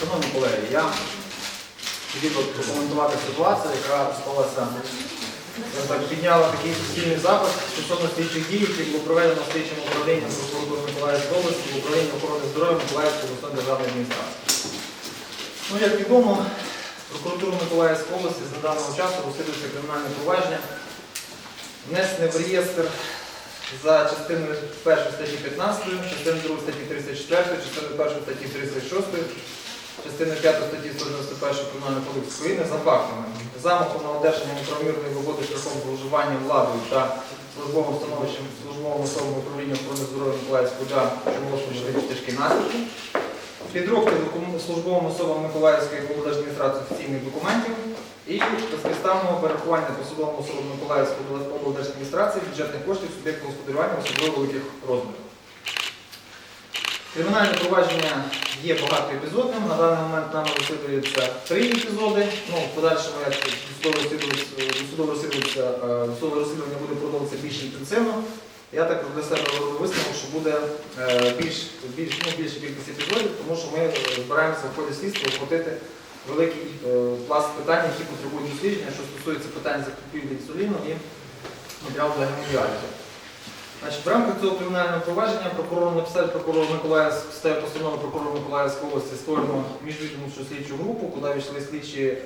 Шановні колеги, я хотів би прокоментувати ситуацію, яка скажімо так, підняла такий суспільний запит стосовно слідчих дій, які було проведено слідчим управлінням прокуратури Миколаївської області в управлінні охорони здоров'я Миколаївської обласної державної адміністрації. Ну, як відомо, прокуратура Миколаївської області з недавнього часу розслідується кримінальне провадження, внесене в реєстр за частиною 1 статті 15, частиною 2 статті 34, частиною 1 статті 36, частиною 5 статті 191 Кримінального кодексу України за фактами замаху на одержання неправомірної вигоди шляхом зловживання владою та службовим становищем службовим особам управління охорони здоров'я Миколаївської ОДА, що спричинити тяжкі наслідки, підробки службовим особам Миколаївської облдержадміністрації офіційних документів і безпідставного перерахування посадовим особам Миколаївської облдержадміністрації бюджетних коштів суб'єкту господарювання особливо великих розмірів. Кримінальне провадження є багатоепізодним. На даний момент нами розслідується три епізоди. Ну, в подальшому, як е, досудове розслідування буде проводитися більш інтенсивно. Я так для себе роблю висновок, що буде е, більш, більш, ну, більша кількість епізодів, тому що ми збираємося в ході слідства охватити великий е, пласт питань, які потребують дослідження, що стосується питань закупівлі інсуліну і матеріалу для гемодіалізу. Значить, в рамках цього кримінального провадження прокурор написав прокурор Миколаївськ, стає постанову прокурора Миколаївської області створено міжвідомчу слідчу групу, куди війшли слідчі е,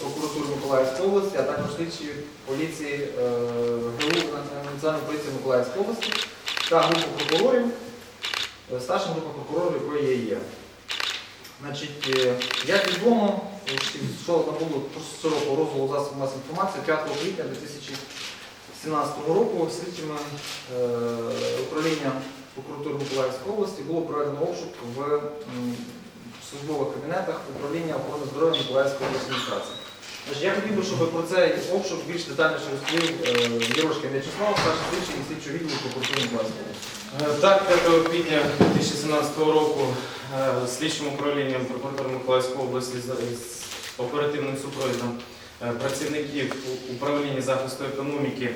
прокуратури Миколаївської області, а також слідчі поліції е, Національної поліції Миколаївської області та групу прокурорів, е, старша група прокурорів, якої я є. Значить, е, як відомо, що набуло широкого розвитку засобів масової інформації 5 квітня 2000 2017 року слідчими е, управління прокуратури Миколаївської області було проведено обшук в службових кабінетах управління охорони здоров'я Миколаївської адміністрації. Я хотів би, щоб про цей обшук більш детальніше розповів е, Єрошка В'ячеслав, старший слідчий і слідчий відділу прокуратури Миколаївської області. Е, Так, 5 квітня 2017 року слідчим управлінням прокуратури Миколаївської області з оперативним супровідом працівників управління захисту економіки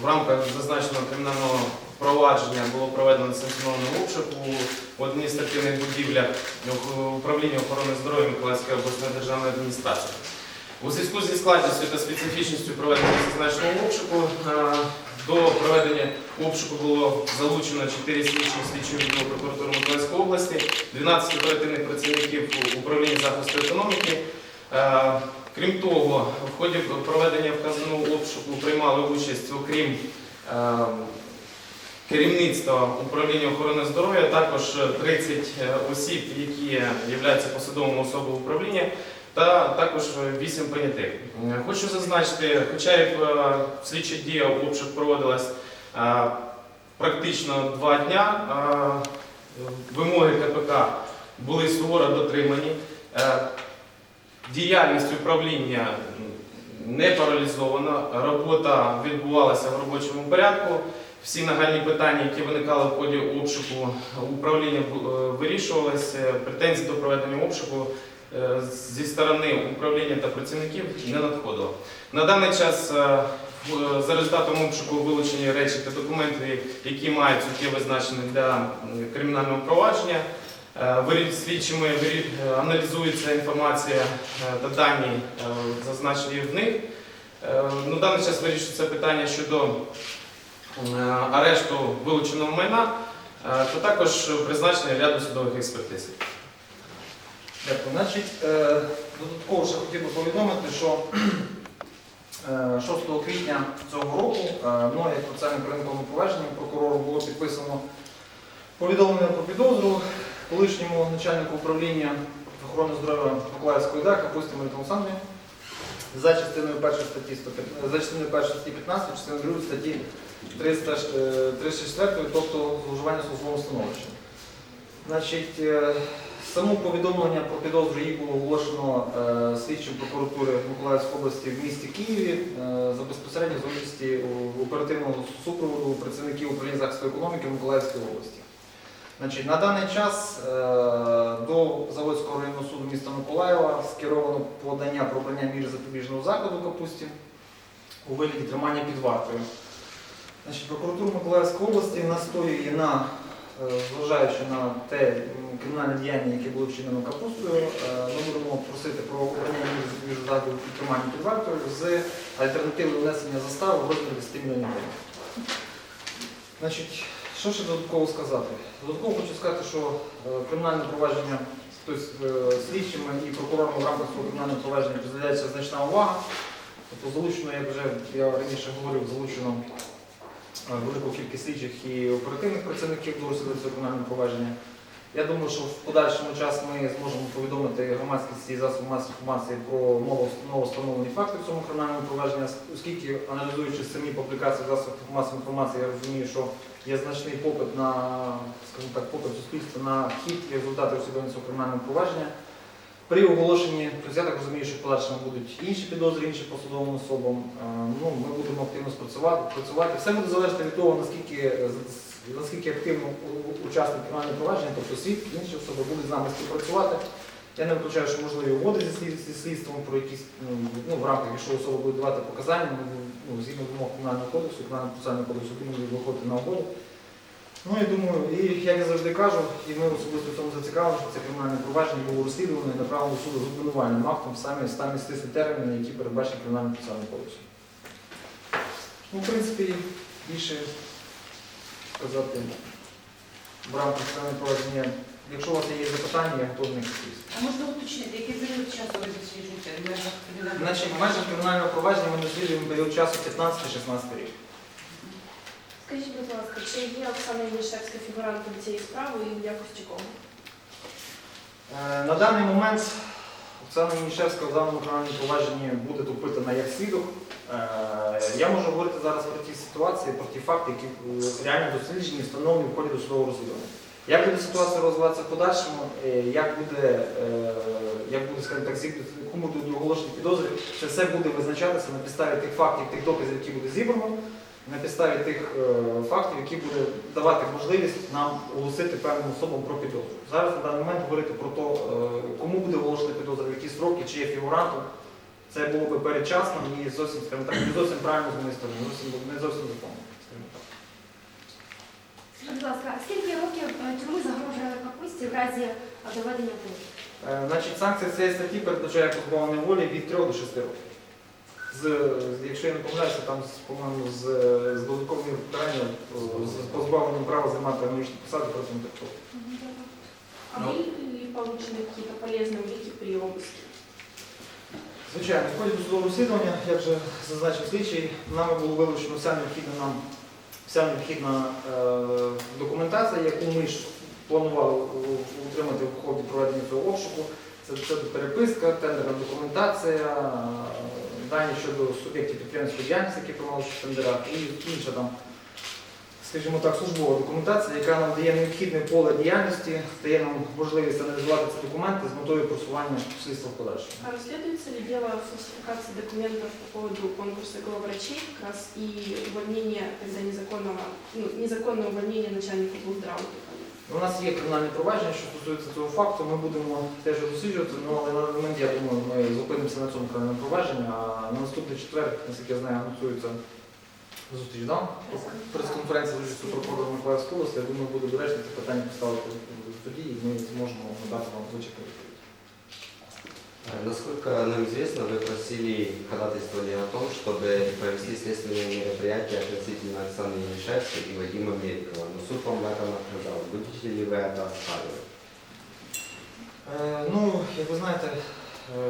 в рамках зазначеного кримінального провадження було проведено санкціонований обшук у адміністративних будівлях управління охорони здоров'я Миколаївської обласної державної адміністрації. У зв'язку зі складністю та специфічністю проведення зазначеного обшуку е, до проведення обшуку було залучено 4 слідчі слідчого відділу прокуратури Миколаївської області, 12 оперативних працівників управління захисту економіки. Е, Крім того, в ході проведення вказаного обшуку приймали участь, окрім е, керівництва управління охорони здоров'я, також 30 осіб, які являються посадовими особами управління, та також 8 понятих. Е, Хочу зазначити, хоча і в е, слідчі дія обшук проводилась е, практично два дня, е, вимоги КПК були суворо дотримані. Діяльність управління не паралізована, робота відбувалася в робочому порядку. Всі нагальні питання, які виникали в ході обшуку управління, е, вирішувалися. Претензій до проведення обшуку е, зі сторони управління та працівників не надходило. На даний час е, за результатом обшуку вилучені речі та документи, які мають суттєве значення для кримінального провадження. Е, Слідчими е, аналізується інформація е, та дані, зазначені в них. На даний час вирішується питання щодо арешту вилученого майна та також призначення ряду судових експертиз. Дякую. Значить, додатково ще хотів би повідомити, що е, 6 квітня цього року мною як процесуальним керівником провадження прокурору було підписано повідомлення про підозру колишньому начальнику управління охорони здоров'я Миколаївської ОДА Капусті Марії Олександрівні за частиною першої статті 115 за частиною першої статті 15, частиною другої статті 300, е, 304, тобто зловживання службовим становищем. Значить, е, Саму повідомлення про підозру їй було оголошено е, слідчим прокуратури Миколаївської області в місті Києві за безпосередньо з участі оперативного супроводу працівників управління захисту економіки Миколаївської області. Значить, на даний час е, до Заводського районного суду міста Миколаєва скеровано подання про обрання міри запобіжного заходу капусті у вигляді тримання під вартою. Значить, прокуратура Миколаївської області настоює на, е, зважаючи на те, кримінальне діяння, яке було вчинено капустою, е, ми будемо просити про обрання між заходів тримання під вартою з альтернативою внесення застави в розмірі 10 мільйонів гривень. Що ще додатково сказати? Додатково хочу сказати, що е, кримінальне провадження, тобто слідчими і прокурором в рамках цього кримінального провадження приділяється значна увага. Тобто залучено, як вже я раніше говорив, залучено е, велику кількість слідчих і оперативних працівників до розслідування цього кримінального провадження. Я думаю, що в подальшому час ми зможемо повідомити громадськість і засоби масової інформації про ново- новостановлені факти в цьому кримінальному провадженні, оскільки аналізуючи самі публікації засобів масової інформації, я розумію, що є значний попит на, скажімо так, попит суспільства на хід результати цього кримінального провадження. При оголошенні, тобто я так розумію, що в подальшому будуть інші підозри, інші посадовим особам. Е, Ну, ми будемо активно працювати. Все буде залежати від того, наскільки, наскільки активно учасник кримінального провадження, тобто свідки, інші особи будуть з нами співпрацювати. Я не виключаю, що можливі угоди зі слідством про якісь ну, ну, в рамках, якщо особа буде давати показання, ми, згідно вимог кримінального кодексу, кримінального процесуального кодексу, будемо виходити на угоду. Ну, я думаю, і як я завжди кажу, і ми особисто в цьому зацікавлені, що це кримінальне провадження було розслідувано і направлено суду з обвинувальним актом самі самі стислі терміни, які передбачені кримінальним процесуальним кодексом. Ну, в принципі, більше сказати в рамках провадження. Якщо у вас є запитання, я готовий на них відповісти. А можна уточнити, який період часу ви досліджуєте в межах кримінального Значить, в межах кримінального провадження ми досліджуємо період часу 15-16 рік. Скажіть, будь ласка, чи є Оксана Янішевська фігурантом цієї справи і в якості кого? Е, На даний момент Оксана Мішевська в даному кримінальному провадженні буде допитана як свідок. Е, Я можу говорити зараз про ті ситуації, про ті факти, які е, реально досліджені і встановлені в ході досудового розслідування. Як буде ситуація розвиватися в подальшому, е, як буде, е, як буде, скажімо так, кому будуть оголошені підозри, це все буде визначатися на підставі тих фактів, тих доказів, які буде зібрано, на підставі тих е, фактів, які буде давати можливість нам оголосити певним особам про підозру. Зараз на даний момент говорити про те, кому буде оголошена підозра, в які строки, чи є фігурантом, це було би передчасно і зовсім, скажімо так, не зовсім правильно з моєї сторони, не зовсім законно. Будь ласка, скільки років е, тюрми загрожує капусті в разі е, доведення вини? Е, Значить, санкція цієї статті передбачає позбавлення волі від 3 до 6 років. З, з- якщо я не помиляюся, там, з, по-моєму, з, з додатковим покаранням, о, з позбавленням права займати аналогічні посади протягом трьох років. А были ли получены какие-то полезные улики при обыске? Звичайно, в ході досудового розслідування, як вже зазначив слідчий, нами було вилучено вся необхідна нам вся необхідна е, документація, яку ми ж планували утримати в ході проведення цього обшуку. Це, це переписка, тендерна документація, е, дані щодо суб'єктів підприємницької діяльності, які участь в тендерах, і інша там, скажімо так, службова документація, яка нам дає необхідне поле діяльності, дає нам можливість аналізувати ці документи з метою просування слідства в подальшому. А расследуется ли дело о фальсификации документов по поводу конкурса главврачей как раз и увольнения, когда незаконного, ну, незаконное увольнение начальника Булдрау? У нас є кримінальне провадження, що стосується цього факту. Ми будемо теж досліджувати, ну, але на момент, я думаю, ми зупинимося на цьому кримінальному провадженні, а на наступний четвер, наскільки я знаю, анонсується зустріч, да? прес-конференція з участю прокурора Миколаївської області. Я думаю, буде доречно це питання поставити в суді, і ми зможемо надати вам вичерпну відповідь. Э, Насколько нам известно, вы просили, ходатайствовали о том, чтобы провести следственные мероприятия относительно Оксаны Янишевской и Вадима Мерикова. Но суд вам в этом отказал. Будете ли вы это оспаривать? Е, Ну, як ви знаєте, е,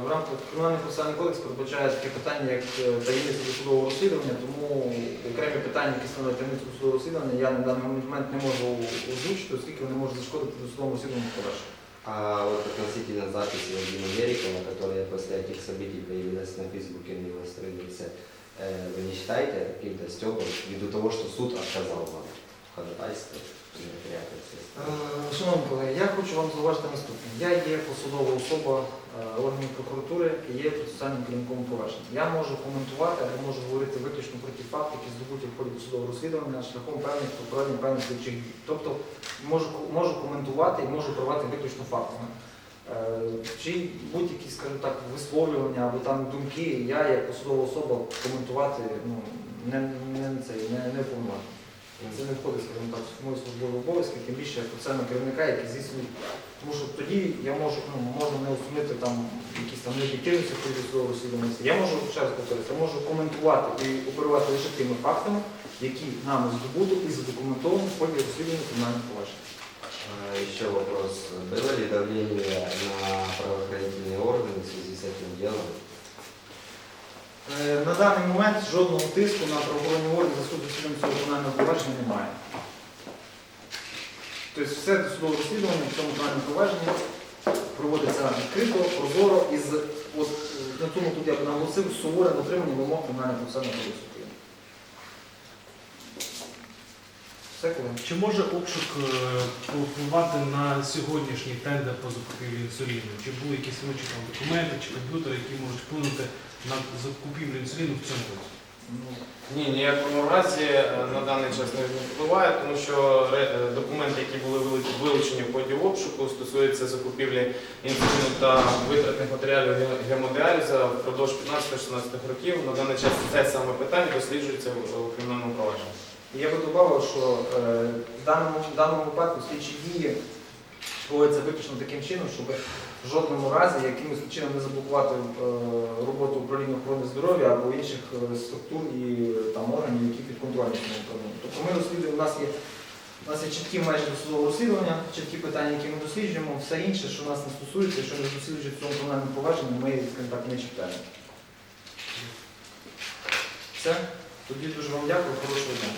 в рамках кримінального процесуальний кодекс передбачає таке питання, як е, таємниця досудового розслідування, тому окремі питання, які становлять таємницю досудового розслідування, я на даний момент не можу озвучити, оскільки вони можуть зашкодити досудовому розслідуванню в подальшому. А вот относительно записи Вадима Мерикова, которая после этих событий появилась на Фейсбуке на его странице, э, вы не считаете это каким-то стёбом ввиду того, что суд отказал вам в ходатайстве Следственного? Е, Шановні колеги, я хочу вам зауважити наступне. Я є посадова особа е, органів прокуратури і є процесуальним керівником провадження. Я можу коментувати або можу говорити виключно про ті факти, які здобуті в ході досудового розслідування шляхом певних проведення певних слідчих дій. Тобто можу, можу коментувати і можу провати виключно фактами. Е, Чи будь-які, скажімо так, висловлювання або там думки, я як посадова особа коментувати ну, не, не, це, не, не уповноважений. Це не входить, скажімо так, в мої службові обов'язки, тим більше як процесуального керівника, який здійснює. Тому що тоді я можу, ну, можу не усунути там якісь там необ'єктивності в ході судового розслідування. Я можу, ще раз повторюся, я можу коментувати і оперувати лише тими фактами, які нами здобуто і задокументовані в ході розслідування кримінальних проваджень. А, Еще вопрос. Было ли давление на правоохранительные органы в связи с этим делом? Е, На даний момент жодного тиску на правоохоронні органи за суд розслідування цього кримінального провадження немає. Тобто все досудове розслідування в цьому кримінальному провадженні проводиться відкрито, прозоро і з от, е, на тому тут я б наголосив суворе дотримання вимог кримінального процесуального кодексу Колеги? Чи може обшук е, повпливати на сьогоднішній тендер по закупівлі інсуліну? Чи були якісь вилучені там документи чи комп'ютери, які можуть вплинути на закупівлю інсуліну в цьому році? Ну, Ні, ніякому разі е, на даний час не впливає, тому що е, документи, які були вилучені в ході обшуку, стосуються закупівлі інсуліну та витратних матеріалів ге- гемодіаліза впродовж 15-16 років. На даний час це саме питання досліджується в кримінальному провадженні. І Я би додав, що е, в даному, в даному випадку слідчі дії проводяться виключно таким чином, щоб в жодному разі якимось чином не заблокувати е, роботу управління охорони здоров'я або інших е, структур і там органів, які підконтрольні цьому управлінню. Тобто ми розслідуємо, у нас є у нас є чіткі межі досудового розслідування, чіткі питання, які ми досліджуємо, все інше, що нас не стосується, що не досліджується в цьому кримінальному провадженні, ми так не чіпаємо. Все. Тоді дуже вам дякую, хорошого дня.